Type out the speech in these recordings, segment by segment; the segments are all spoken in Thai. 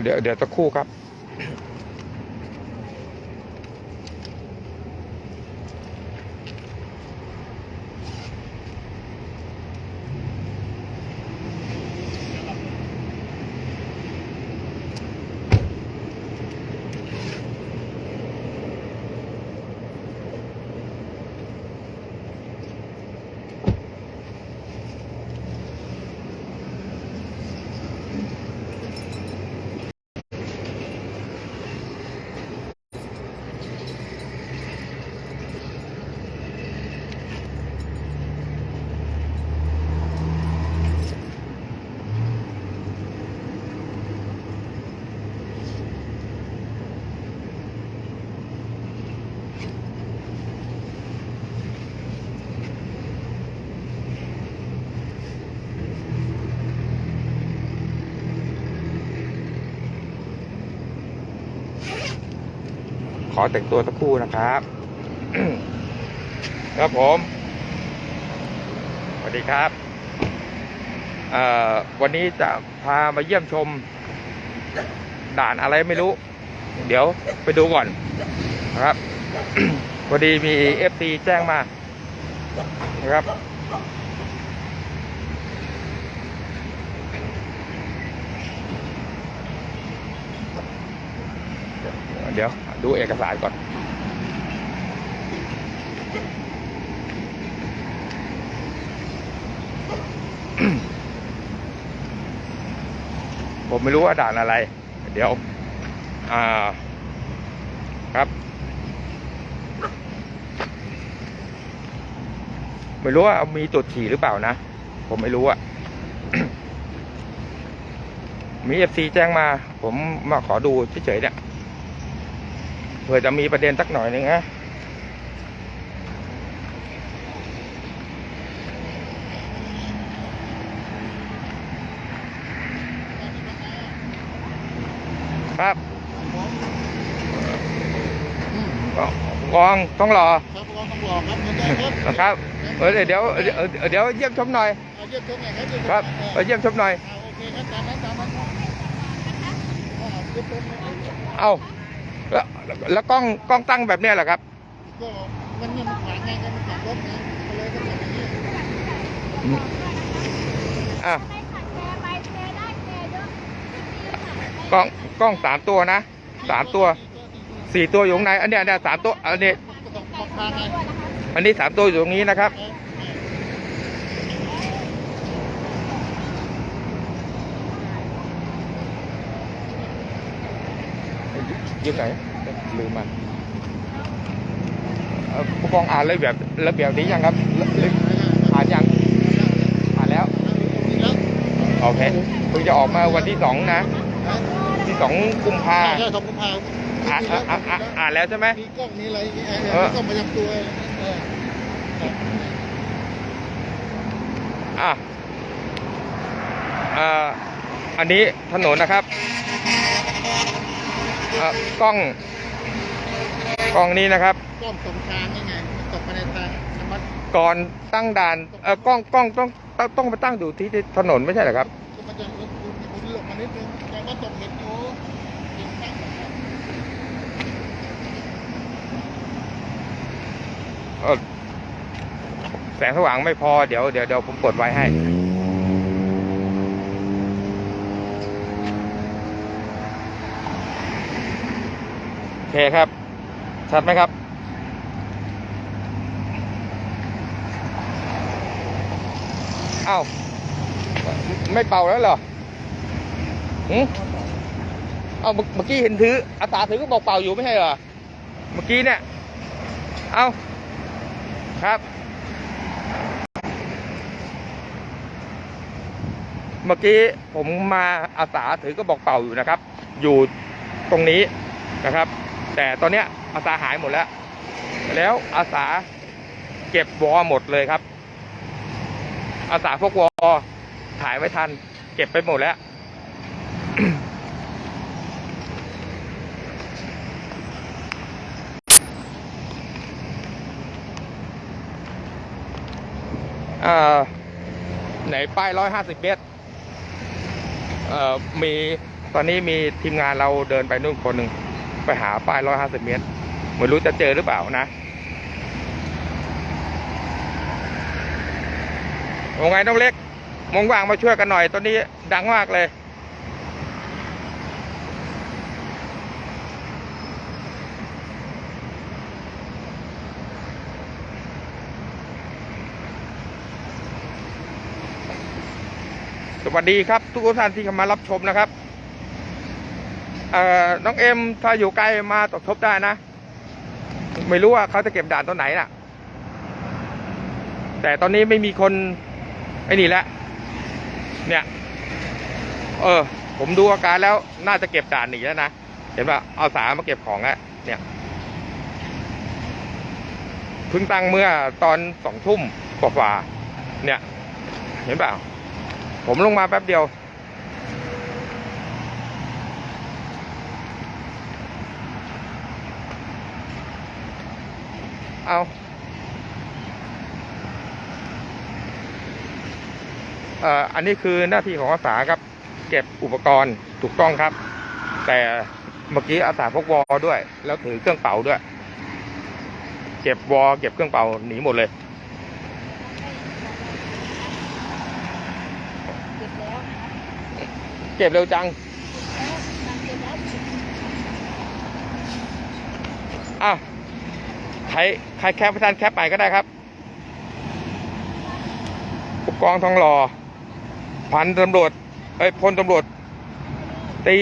เดี๋ยวเดี๋ยวตะครู่ครับ อแต่งตัวสักครู่นะครับ ครับผมสวัสดีครับ วันนี้จะพามาเยี่ยมชม ด่านอะไรไม่รู้ เดี๋ยวไปดูก่อนนะครับพอดีมีเอฟซีแจ้งมานะครับ เดี๋ยว ดูเอกสารก่อนผมไม่รู้ว่าด่านอะไร เดี๋ยว อ่า ครับ ไม่รู้ว่ามีตรวจฉี่หรือเปล่านะ ผมไม่รู้อะมีเอฟซีแจ้งมา ผมมาขอดูเฉยๆเนี่ย ผื่อจะมีประเด็นสักหน่อยหนึ่งฮะครับกองต้องรอครับกองตำรวจครับเงินแดงครับนะครับเออเดี๋ยวเดี๋ยวเดี๋ยวเยี่ยมชมหน่อยเอาเยี่ยมชมหน่อยครับเยี่ยมชมครับเออไปเยี่ยมชมหน่อยเอาโอเคครับตามนั้นตามนั้นครับเอา แล้วแล้วกล้องกล้องตั้งแบบเนี้ยเหรอครับ ก็มันเนี่ยมันขวางไงก็มันขับรถไงก็เลยต้องทำอย่างนี้อะกล้องกล้องสามตัวนะสามตัวสี่ตัวอยู่ข้างในอันเนี้ยอันเนี้ยสามตัวอันนี้ก็ต้องบอกทางไงอันนี้สามตัวอยู่ตรงนี้นะครับ เออ ยืดไหนลืมมาเอ่อผู้กองอ่านระเบียบระเบียบนี้ยังครับระอ่านยังอ่านแล้วนี่แล้วโอเคเพิ่งจะออกมาวันที่สองนะนะที่สองกุมภาใช่สองกุมภาอ่านอ่านอ่านอ่านอ่านแล้วใช่ไหมมีกล้องมีอะไรอย่างเงี้ยเอเอออมีกล้องประจำตัวเอออะอ่าอันนี้ถนนนะครับ อ่ากล้อง กล้องนี้นะครับ กล้องสองทางยังไงมันตกไปในทางน้ำมันก่อนตั้งด่านเออกล้องกล้องต้องต้องต้องไปตั้งอยู่ที่ที่ถนนไม่ใช่เหรอครับก็มันจะหลุดหลุดหลุดหลบมานิดนึงแต่ว่าตกเห็นอยู่เห็นตั้งเออแสงสว่างไม่พอเดี๋ยวเดี๋ยวเดี๋ยวผมกดไว้ให้ เคครับ ชัดไหมครับ อ้าว ไม่เป่าแล้วเหรอหืมเอ้าเมื่อเมื่อกี้เห็นถืออาสาถือก็บอกเป่าอยู่ไม่ใช่เหรอ เมื่อกี้เนี่ย เอาครับ เมื่อกี้ผมมาอาสาถือกระบอกเป่าอยู่นะครับ อยู่ตรงนี้นะครับ แต่ตอนเนี้ยอาสาหายหมดแล้ว แล้วอาสาเก็บวอหมดเลยครับ อาสาพวกวอถ่ายไว้ทัน เก็บไปหมดแล้วเอ่อไหนป้ายร้อยห้าสิบเมตรเอ่อมีตอนนี้มีทีมงานเราเดินไปนู่นคนหนึ่ง ไปหาป้ายร้อยห้าสิบเมตรไม่รู้จะเจอหรือเปล่านะว่าไงน้องเล็กมองว่างมาช่วยกันหน่อยตอนนี้ดังมากเลยสวัสดีครับ ทุกท่านที่เข้ามารับชมนะครับ เอ่อน้องเอ็มถ้าอยู่ไกลมาตกทบได้นะ ไม่รู้ว่าเขาจะเก็บด่านตอนไหนน่ะ แต่ตอนนี้ไม่มีคนไอ้นี่แล้วเนี่ย เออ ผมดูอาการแล้วน่าจะเก็บด่านหนีแล้วนะ เห็นป่ะเอาสามาเก็บของแล้วเนี่ยเพิ่งตั้งเมื่อตอนสองทุ่มกว่าๆเนี่ย เห็นเปล่า ผมลงมาแป๊บเดียว เอาเอ่ออันนี้คือหน้าที่ของอาสาครับ เก็บอุปกรณ์ถูกต้องครับ แต่เมื่อกี้อาสาพกวอด้วย แล้วถือเครื่องเป่าด้วย เก็บวอเก็บเครื่องเป่าหนีหมดเลยเก็บแล้วเก็บเร็วจังเก็บแล้วอ้าว ใครใครแคปท่านแคปไปก็ได้ครับผู้กองทองหล่อพันตำรวจเอ้ยพลตำรวจ ตี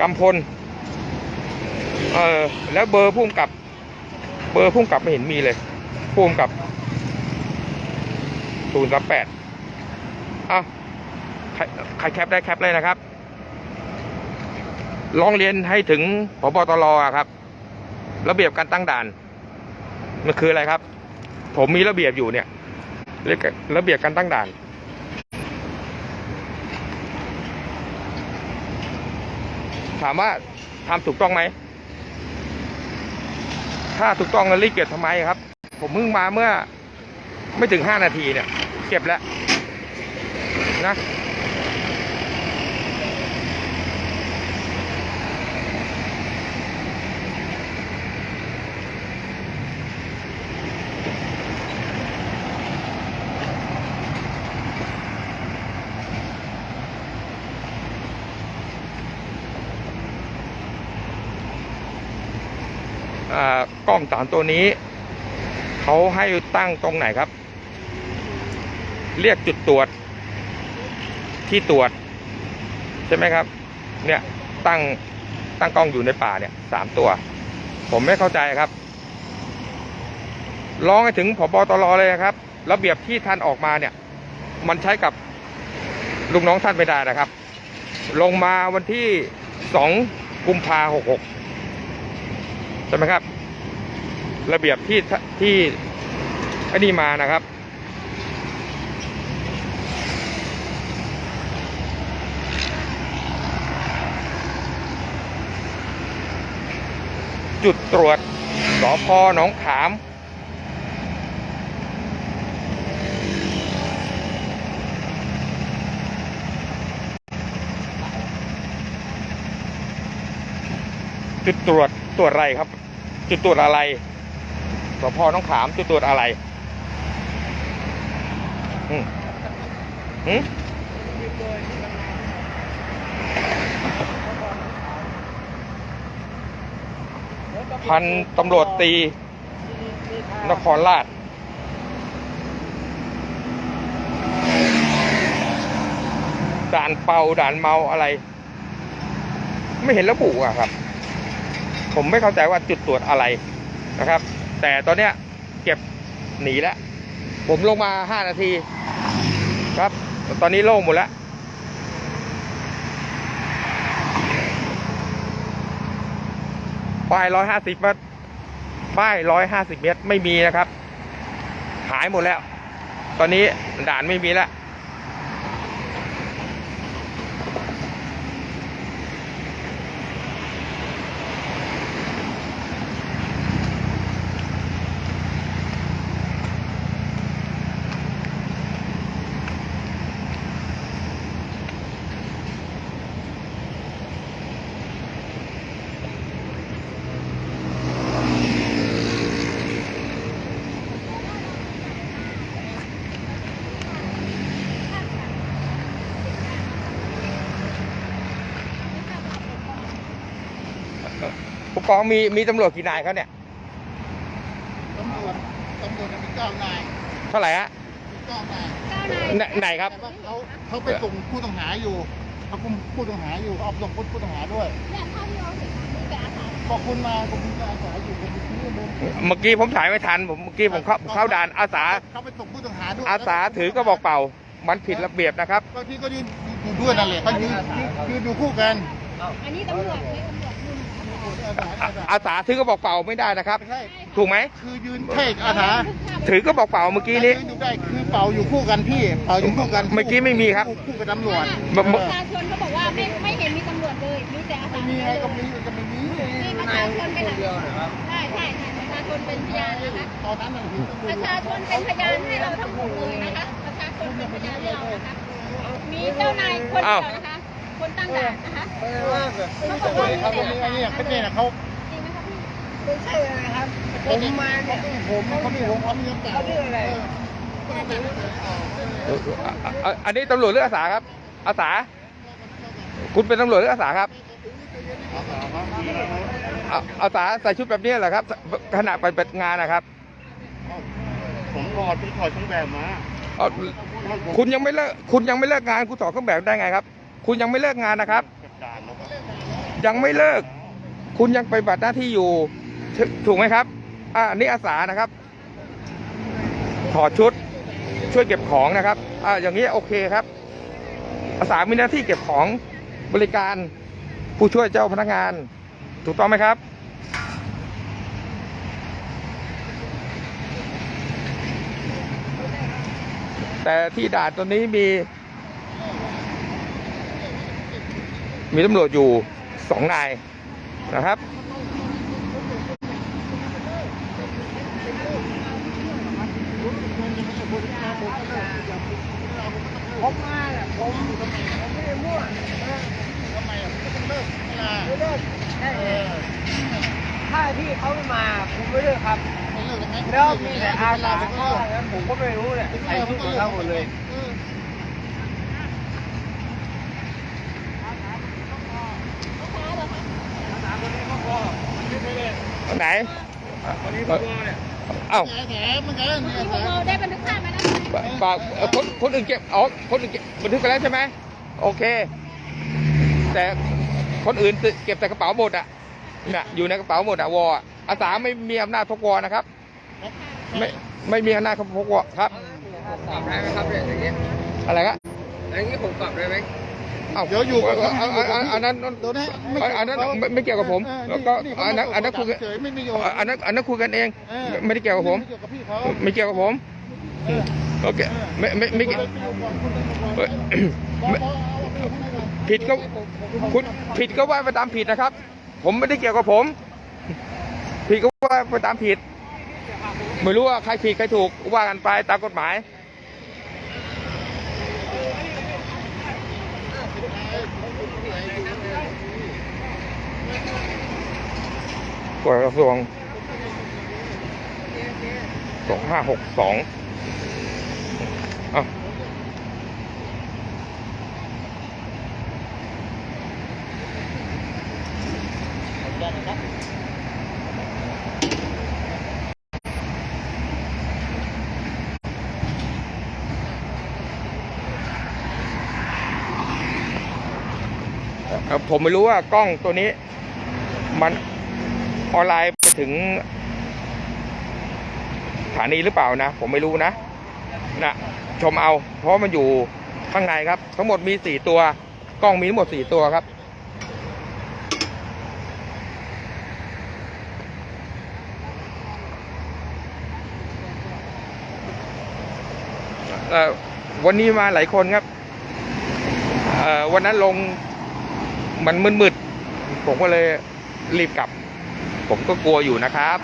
กำพล เออแล้วเบอร์พุ่มกับ เบอร์พุ่มกับไม่เห็นมีเลยพุ่มกับศูนย์สามแปดอ้าใครใครแคปได้แคปเลยนะครับลองเรียนให้ถึงพบตรอะครับ ระเบียบการตั้งด่าน มันคืออะไรครับ ผมมีระเบียบอยู่เนี่ยเรียกระเบียบการตั้งด่าน ถามว่าทำถูกต้องไหม ถ้าถูกต้องแล้วรีบเก็บทำไมครับ ผมเพิ่งมาเมื่อ ไม่ถึงห้านาทีเนี่ย เก็บแล้วนะ อ่า กล้องสามตัวนี้เขาให้ตั้งตรงไหนครับ เรียกจุดตรวจที่ตรวจ ใช่ไหมครับ เนี่ยตั้งตั้งกล้องอยู่ในป่าเนี่ยสามตัว ผมไม่เข้าใจครับร้องให้ถึงผบตรเลยนะครับ ระเบียบที่ท่านออกมาเนี่ย มันใช้กับลูกน้องท่านไม่ได้นะครับ ลงมาวันที่สองกุมภาหกหกใช่ไหมครับ ระเบียบที่ที่อ้นี่มานะครับ จุดตรวจสพหนองขามจุดตรวจตรวจอะไรครับ จุดตรวจอะไร สพน้องขามจุดตรวจอะไรอืมอืมพันตำรวจตี นครราชด่านเป่าด่านเมาอะไร ไม่เห็นระบุอะครับ ผมไม่เข้าใจว่าจุดตรวจอะไรนะครับ แต่ตอนเนี้ยเก็บหนีแล้ว ผมลงมาห้านาที ครับ ตอนนี้โล่งหมดแล้ว ป้ายร้อยห้าสิบเมตรป้ายร้อยห้าสิบเมตรไม่มีนะครับ หายหมดแล้ว ตอนนี้ด่านไม่มีแล้ว กองมีมีตำรวจกี่นายครับเนี่ยตำรวจตำรวจมีเก้านายเท่าไหร่ฮะมีเก้านายเก้านายไหนไหนครับแต่ว่าเขาเขาไปส่งผู้ต้องหาอยู่เขาคุมผู้ต้องหาอยู่เอาส่งผู้ต้องหาด้วยเนี่ยเท่าที่เราเห็นมีแต่อาสาพอคุณมาผมจะอาสาอยู่ผมชี้บนเมื่อกี้ผมถ่ายไม่ทันผมเมื่อกี้ผมเข้าเข้าด่านอาสาเขาไปส่งผู้ต้องหาด้วยอาสาถือกระบอกเป่า มันผิดระเบียบนะครับบางทีก็ยืนอยู่ด้วยนั่นแหละเขายืนยืนอยู่คู่กันอันนี้ตำรวจ อาสาอาสาอาสาถือกระบอกเป่าไม่ได้นะครับ ไม่ใช่ถูกไหมคือยืนใช่อาสาถือกระบอกเป่าเมื่อกี้นี้ ยืนอยู่ได้คือเป่าอยู่คู่กันพี่เป่าอยู่คู่กันเมื่อกี้ไม่มีครับ คู่กับตำรวจบะบะประชาชนเขาบอกว่าไม่ไม่เห็นมีตำรวจเลยมีแต่อาสาไม่มีเลไงยก็มีก็ไม่มีนี่ประชาชนเป็นหลักใช่ใช่ใช่ประชาชนเป็นพยานนะคะตอนนั้นน่ะเห็นตำรปวจระชาชนเป็นพยานให้เราทั้งหมดเลยนะคะประชาชนเป็นพยานให้เรานะคะมีเจ้านายคนเดียวนะคะ คนตั้งด่านนะคะเขาบอกว่ามีเขาแต่ไม่อามีสาไอ้เนี่ยเขาเนี่ยนะเขาจริงไหมคะพี่ไม่ใช่อะไรครับผมมาเนี่ยผมเขามีผมเขามีน้ำตาเขาเรียกอะไรเอ่ออะอันนี้ตำรวจหรืออาสาครับ อาสา คุณเป็นตำรวจหรืออาสาครับอะอาสาใส่ชุดแบบนี้เหรอครับขณะไปปฏิบัติงานนะครับ ผมถอดผมถอดเครื่องแบบมาเอาคุณยังไม่เลิกคุณยังไม่เลิกงานคุณต่อเครื่องแบบได้ไงครับ คุณยังไม่เลิกงานนะครับ ยังไม่เลิก คุณยังไปฏิบัติหน้าที่อยู่ถถูกไหมครับ อ่านี่อาสานะครับ ถอดชุด ช่วยเก็บของนะครับ อ่า อย่างนี้โอเคครับ อาสามีหน้าที่เก็บของบริการผู้ช่วยเจ้าพนักงาน ถูกต้องไหมครับ แต่ที่ด่านตัวนี้มี มีตำรวจอยู่สองนายนะครับ ผมมาแหละผมผมไม่ได้มั่วทำไมอะก็ต้องเลิกเวลาไม่เลิกได้เอเลยถ้าพี่เขาไม่มาผมไม่เลิกครับแล้วมีแต่อาสาผมก็เข้าเลิกแล้วผมก็ไม่รู้เนี่ยใส่ชุดของเขาหมดเลย เออ ไหนเอ้าแหมเหมือนกันมีเนี่ยพวกเราได้บันทึกภาพไหมนะฝากเอ่อคนคนอื่นเก็บอ๋อคนอื่นเก็บบันทึกไปแล้วใช่ไหมโอเค แต่คนอื่นเก็บแต่กระเป๋าหมดอะเนี่ยอยู่ในกระเป๋าหมดอะวออะอาสาไม่มีอำนาจพกวอนะครับ ไม่ไม่มีอำนาจพกวอครับกลับได้ไหมครับเนี่ยอย่างเงี้ยอะไรครับอย่างงี้ผมกลับได้ไหม เอ้าเดี๋ยวอยู่กับเอาเอาเอาเอาอันนั้นเดี๋ยวนะอันนั้นไม่ไม่เกี่ยวกับผมเออแล้วก็นี่เขาอันนั้นอันนั้นคุยกันเฉยไม่มีประโยชน์อันนั้นอันนั้นคุยกันเองเออไม่ได้เกี่ยวกับผมไเกี่ยวกับพี่เขาไม่เกี่ยวกับผมเออโอเคไม่ไม่ไม่เกี่ยวเฮ้ยไม่ผิดก็คุณผิดก็ว่าไปตามผิดนะครับ ผมไม่ได้เกี่ยวกับผม ผิดก็ว่าไปตามผิด ไม่รู้ว่าใครผิดใครถูกว่ากันไปตามกฎหมาย กฎกระทรวงสองห้าหกสองอะเอ่อผมไม่รู้ว่ากล้องตัวนี้ มันออนไลน์ถึงสถานีหรือเปล่านะ ผมไม่รู้นะนะชมเอา เพราะมันอยู่ข้างในครับ ทั้งหมดมีสี่ตัว กล้องมีทั้งหมดสี่ตัวครับ วันนี้มาหลายคนครับ วันนั้นลงมันมืดๆผมก็เลย รีบกลับ ผมก็กลัวอยู่นะครับ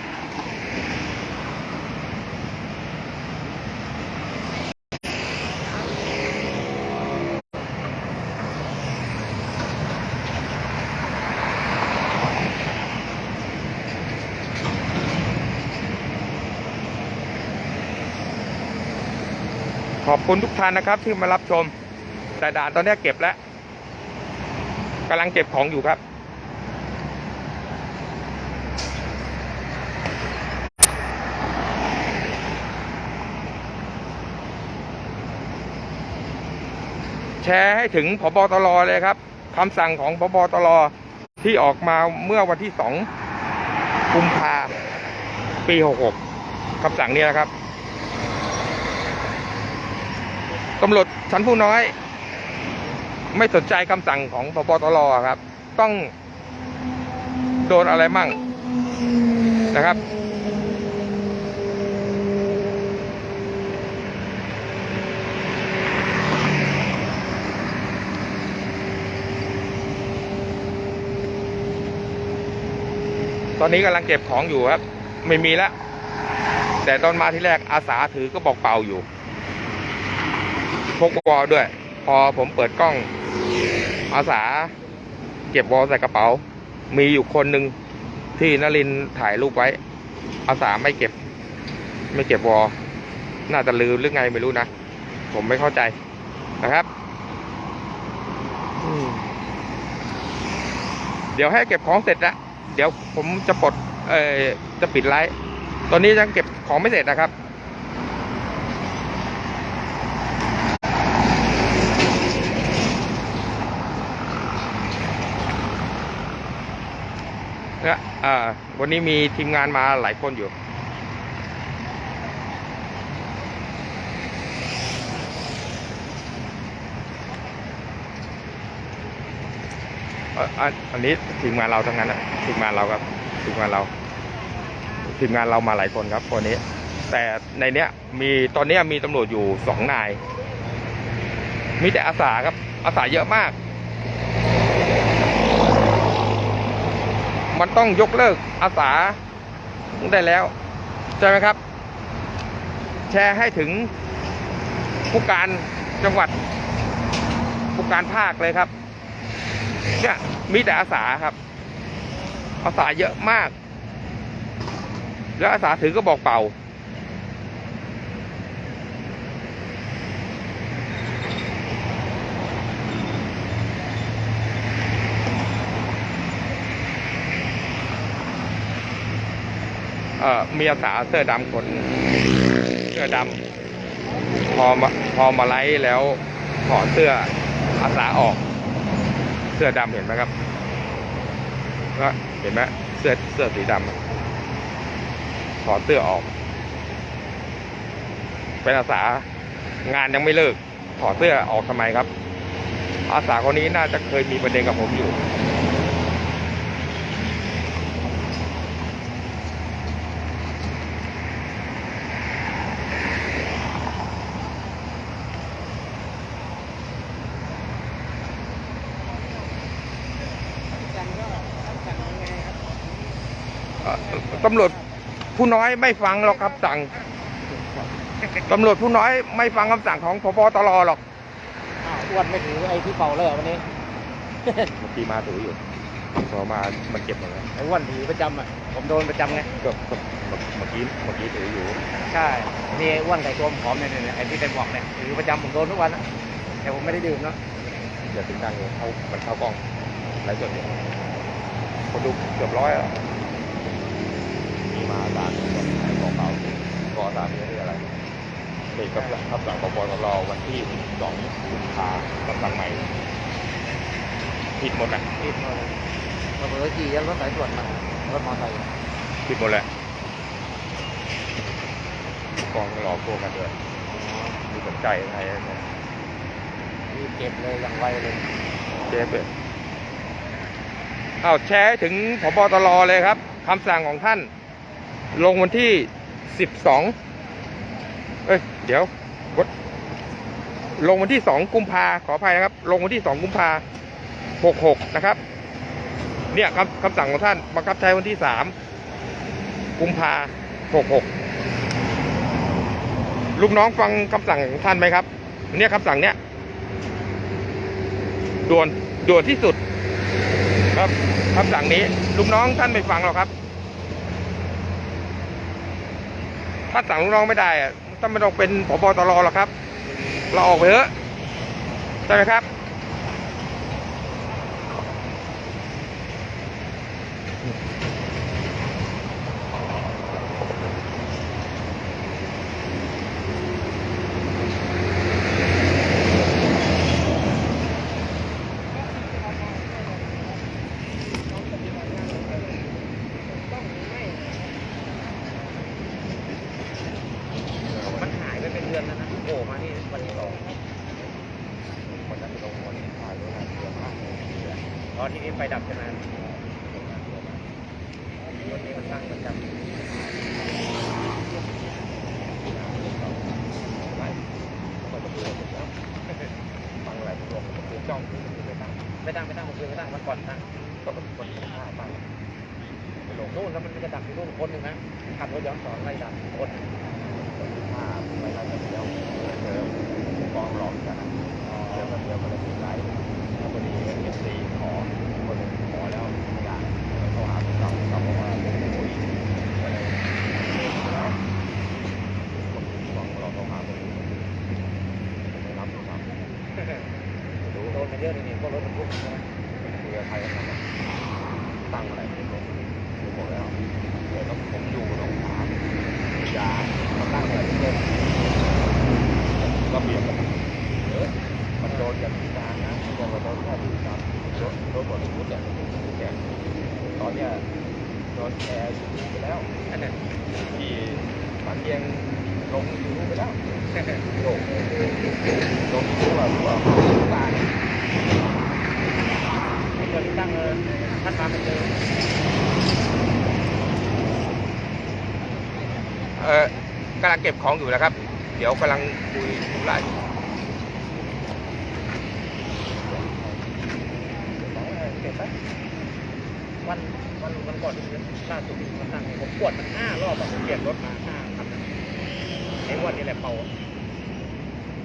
ขอบคุณทุกท่านนะครับที่มารับชมแต่ด่านตอนนี้เก็บแล้วกำลังเก็บของอยู่ครับ แชร์ให้ถึงพบตรเลยครับคำสั่งของพบตรที่ออกมาเมื่อวันที่สองกุมภาปีหกหกคำสั่งนี้นะครับตำรวจชั้นผู้น้อย ไม่สนใจคำสั่งของพบตรครับ ต้องโดนอะไรมั่งนะครับ อนนี้กำลังเก็บของอยู่ครับ ไม่มีแล้ว แต่ตอนมาที่แรกอาสาถือก็บอกเป่าอยู่พกวอลด้วย พอผมเปิดกล้อง อาสา เก็บวอลใส่กระเป๋า มีอยู่คนหนึ่งที่นลินถ่ายรูปไว้ อาสาไม่เก็บ ไม่เก็บวอลน่าจะลืมหรือไงไม่รู้นะ ผมไม่เข้าใจนะครับเดี๋ยวให้เก็บของเสร็จนะ เดี๋ยวผมจะปลดเอ่อจะปิดไลฟ์ตอนนี้ยังเก็บของไม่เสร็จนะครับ เนี่ยอ่าวันนี้มีทีมงานมาหลายคนอยู่ อันนนี้ทีมงานเราทั้งนั้นอะทีมงานเราครับทีมงานเรา ทีมงานเรามาหลายคนครับคนนี้ แต่ในเนี้ย มีตอนเนี้ยมีตำรวจอยู่สองนาย มีแต่อาสาครับ อาสาเยอะมาก มันต้องยกเลิกอาสาได้แล้วใช่ไหมครับ แชร์ให้ถึงผู้การจังหวัดผู้การภาคเลยครับ เนี่ยมีแต่อาสาครับ อาสาเยอะมาก แล้วอาสาถือก็บอกเป่า เอ่อมีอาสาเสื้อดำคนเสื้อดำพอมาพอมาไล่แล้วถอดเสื้ออาสาออก เสื้อดำเห็นไหมครับก็เห็นไหมเสื้อเสื้อสีดำถอดเสื้อออก เป็นอาสางานยังไม่เลิก ถอดเสื้อออกทำไมครับ อาสาคนนี้น่าจะเคยมีประเด็นกับผมอยู่ ตำรวจผู้น้อยไม่ฟังหรอกครับสั่งตำรวจผู้น้อยไม่ฟังคำสั่งของพบตรหรอกอ้าวอ้วนไม่ถือไอ้ที่เป่าเลยเหรอวันนี้ เมื่อกี้มาถืออยู่พอมามันเก็บหมดแล้วไอ้อ้วนถือประจำอะ ผมโดนประจำไง ก็ก็เมื่อกี้เมื่อกี้ถืออยู่ใช่นี่ไอ้อ้วนไก่ตัวผอมเนี่ยเนี่ยไอ้ที่เป็นบอกเนี่ยถือประจำผมโดนทุกวันนะแต่ผมไม่ได้ดื่มเนาะอย่าถึงดังเลยเข้ามันเข้ากล้องไลฟ์สดอยู่คนดูเกือบร้อยแล้ว มีมาสามคนของเขาก็ตามนี้คืออะไรนี่คำสั่งคำสั่งพบตรวันที่สองกุมภาคำสั่งใหม่ผิดหมดอะผิดหมดเราเผลอขี่ยันรถสายตรวจมารถมอเตอร์ไซค์ผิดหมดแหละกองรอพวกกันด้วยมีสนใจอะไรเนี่ยรีบเก็บเลยอย่างไวเลยเจ๊เปิดอ้าแชร์ถึงพบตรเลยครับคำสั่งของท่าน ลงวันที่สิบสองเอ้ย เดี๋ยวกดลงวันที่สองกุมภาขออภัยนะครับ ลงวันที่สองกุมภาหกหกนะครับ เนี่ยคำคำสั่งของท่านบังคับใช้วันที่สามกุมภาหกหกลูกน้องฟังคำสั่งของท่านไหมครับ เนี่ยคำสั่งเนี้ยด่วนด่วนที่สุด ครับคำสั่งนี้ ลูกน้องท่านไม่ฟังหรอกครับ ถ้าสั่งลูกน้องไม่ได้อะท่านไม่ต้องเป็นผบตรหรอกครับ เราออกไปเถอะใช่ไหมครับ อ๋อที่นี่ไฟดับใช่ไหมรถนี้มันตั้งประจำ ไม่ก็จะเบื่อผมแล้วฟังอะไรผมลงผมจ้องไม่ตั้ง ไม่ตั้งไม่ตั้งมันคือไม่ตั้งมันก่อนตั้ง ก็เป็นคนที่ฆ่าตั้งไปลง นู่นแล้วมันจะดับที่นู่นคนหนึ่งนะขับรถย้อนสอนไล่ดับคนหนึ่งฆ่าไปไล่กันเดียวเจอฟ้องหลอกกันเจอกันเดียวกันเลยไล่แล้วพอดีเอฟซีขอคนหนึ่งขอแล้วไม่ได้เขาหาผมกลับกลับอกว่าเป็นโอ้ยก็เลยแล้วคนฟองเราต้องหาคนอื่นไม่รับไม่รับดูโดนมาเยอะเลยนี่พวกรถบรรทุกใช่ไหมคุยกับใครกันนะตั้งอะไรไม่รู้ผมบอกแล้วเดี๋ยวต้องผมอยู่หนองขามยามาตั้งอะไรที่เดิมระเบียบกันเออมันโดนกันที่กลางนะไม่ใช่ว่าโดนแค่ที่กลางโดนโดนหมดทุกอย่างทุกอย่างตอนเนี้ยโดนแอร์ยูทูบไปแล้วที่ปากเกียงลงยูทูบไปแล้วโลกลงยูทูบแบบว่า ตั้งเออท่านมาเป็นเจอเออกำลังเก็บของอยู่นะครับ เดี๋ยวกำลังคุยธุระอยู่เก็บไหมวันวันวันก่อนที่ล่าสุดมันตั้งผมปวดมันห้ารอบแบบผมเปลี่ยนรถมาห้าคันไอ้วันนี้แหละเป่า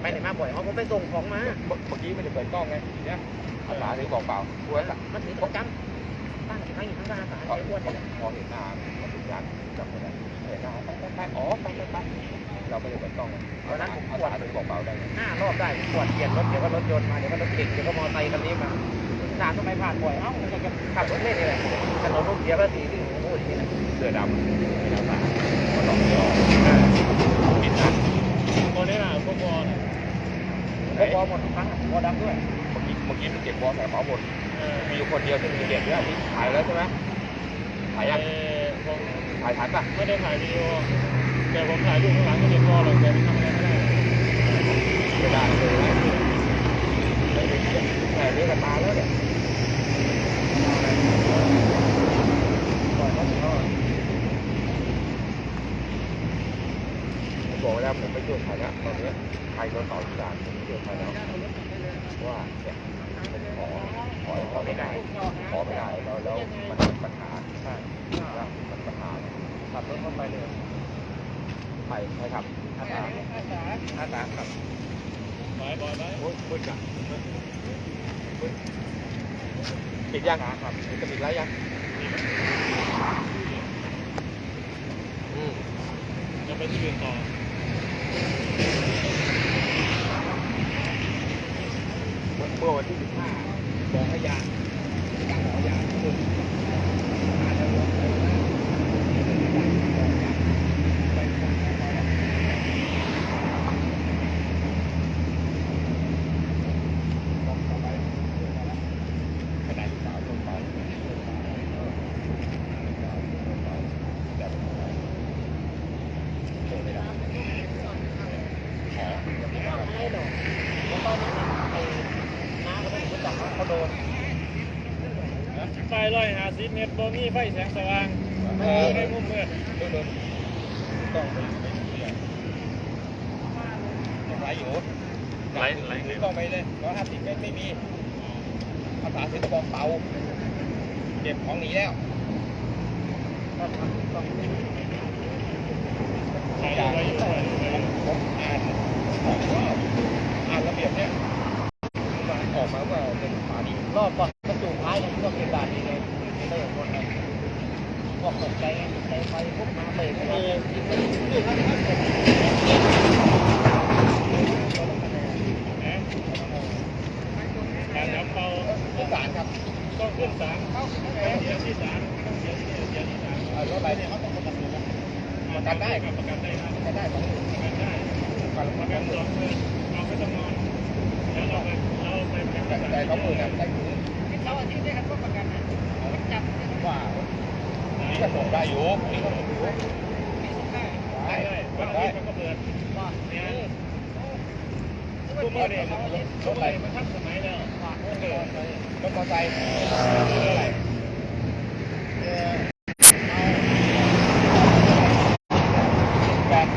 ไปไหนมาบ่อยเขาผมไปส่งของมา เมื่อเมื่อกี้ไม่ได้เปิดกล้องไงเนี่ยอาสาถือบอกเปล่าคุยกับมันถือประจำตั้งทั้งทั้งอาสาพอไอ้อ้วนพอนี่แหละพอเห็นหน้ามันถึงยานจำไม่ได้เห็นหน้าไปไปไปอ๋อไปไปไปเราไม่ได้เปิดกล้องไงอาสาอาสาถือบอกเปล่าได้ไงห้ารอบได้ปวดเปลี่ยนรถเดี๋ยวก็รถยนต์มาเดี๋ยวก็รถเก่งเดี๋ยวก็มอเตอร์ไซค์คันนี้มาสามทำไมผ่านบ่อยเอ้ามันจะขับรถเล่นนี่แหละถนนรุ่นเดียวก็สีที่โอ้โหนี่นะเสื้อดำไม่ได้มาก็ต้องยอมปิดนะตัวนี้น่ะพวกวอล พวกวอลหมดทุกครั้งวอลดำด้วยเมื่อกี้เมื่อกี้มันเก็บบอลใส่หมอหมดมีอยู่คนเดียวที่มีเก็บแล้วที่ถ่ายแล้วใช่ไหมถ่ายยังผมถ่ายทันป่ะไม่ได้ถ่ายวีดีโอแต่ผมถ่ายรูปข้างหลังก็เห็นวอลเลยแต่มันทำอะไรไม่ได้ไม่ได้เลยนะแต่เรียกกันมาแล้วเนี่ยผมบอกแล้วผมไม่ช่วยใครแล้วตอนนี้ใค รโดนต่อที่ด่านผมไม่ช่วยใครแล้วว่าเนี่ยมขอขอขอไม่ได้ขอไม่ได้แล้วแล้วมันเป็นปัญหาใช่แล้วมันปัญหาขับรถเข้าไปเลยไปใช่ครับอาสาอาสาครับบอยบอยบอยโอ้ยมืดจังปิดยังครับจะปิดแล้วยังจะไปที่อื่นต่อ เมื่อวันที่15บอกพยานการขอยานคืออาจจะลดไปว่าไปฟังแล้วพอแล้วบอกต่อไปขนาดลูกสาวลงไปแต่ลงไม่ได้ขอยังไม่ได้ ไม่หรอกเพราะตอนนั้นไอ้น้าก็ไม่รู้จัก เขาโดนไฟร้อยหาสิบเมตรบ่มีไฟแสงสว่างเอออยู่ในมุมมืดโดนโดนต้องไปไปเที่ยวยังไหลอยู่ไหลไหลถือกล้องไปเลยร้อยห้าสิบเมตรไม่มีภาษาถือกระบอกเปาเก็บของหนีแล้วก็ทำต้องถ่ายไว้อยู่ไว้อยู่ไว้อยู่ผมอ่านอ่านระเบียบเนี่ยมัน ออกมาว่าเป็นฝาดีรอบก่อนกระจูท้ายเนี่ยพวกเก็บด่านนี่ไงไม่ได้ของคนไงพวกตกใจไงตกใจไฟปุ๊บมาเบรกเลยนี่ครับนี่ครับนะการจับเป่าผู้สารครับต้องขึ้นศาลต้องเสียที่ศาลต้องเสียที่เสียที่ศาลเอารถไปเนี่ยเขาต้องประกันตัวนะประกันได้ครับประกันได้ครับจะได้สองหมื่นประกันได้ประประกักันนสองหมื่นเราไม่ต้องนอนแล้วเราไป เราปเป็นประแต่กันแต่สองหมื่นะใส่ถุงเสาร์อาทิตย์ได้ครับพวกประกันนะจับว่านี่ก็ส่งได้อยู่นี่ก็ส่งอยู่ได้ได้วันอาทิตย์มันก็เปิดว่าเนี่ยนี่ทุกเมื่อเนี่ยทุกเมื่อเนี่ยมันทันสมัยแล้วว่าโอ้เออรถมอเตอร์ไซค์เท่าไราแปด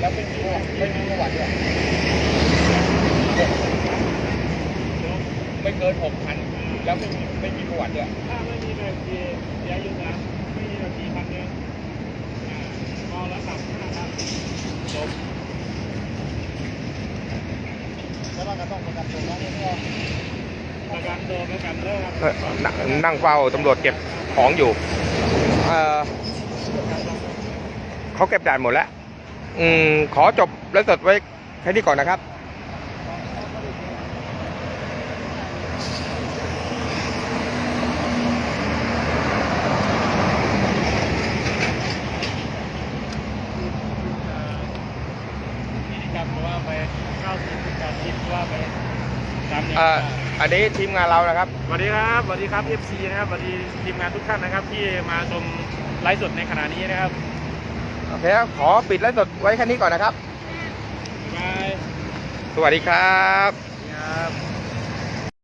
แล้วไม่มีไม่มีประวัติด้วยไม่เกินหกพันแล้วไม่มีไม่มีประวัติด้วย ถ้าไม่มีแบบขี่เสียอยู่นะไม่มีแบบขี่พันหนึ่งอ่าเมาแล้วขับนะครับ จบแล้วมันก็ต้องประกันตัวน้องด้วยประกันตัวประกันเลิกครับเอ่องนั่งเฝ้าตำรวจเก็บของอยู่เออเขาเก็บด่านหมดแล้ว อืม ขอจบและสดไว้แค่นี้ก่อนนะครับ พิธีกรรมว่าไปเข้าสิบการคิดว่าไปตามเนี่ย เอ่ ออันนี้ทีมงานเรานะครับ สวัสดีครับสวัสดีครับ FC นะครับสวัสดีทีมงานทุกท่านนะครับ ที่มาชมไลฟ์สดในขณะนี้นะครับโอเคครับขอปิดและสดไว้แค่นี้ก่อนนะครับ บ๊ายบายสวัสดีครับครับ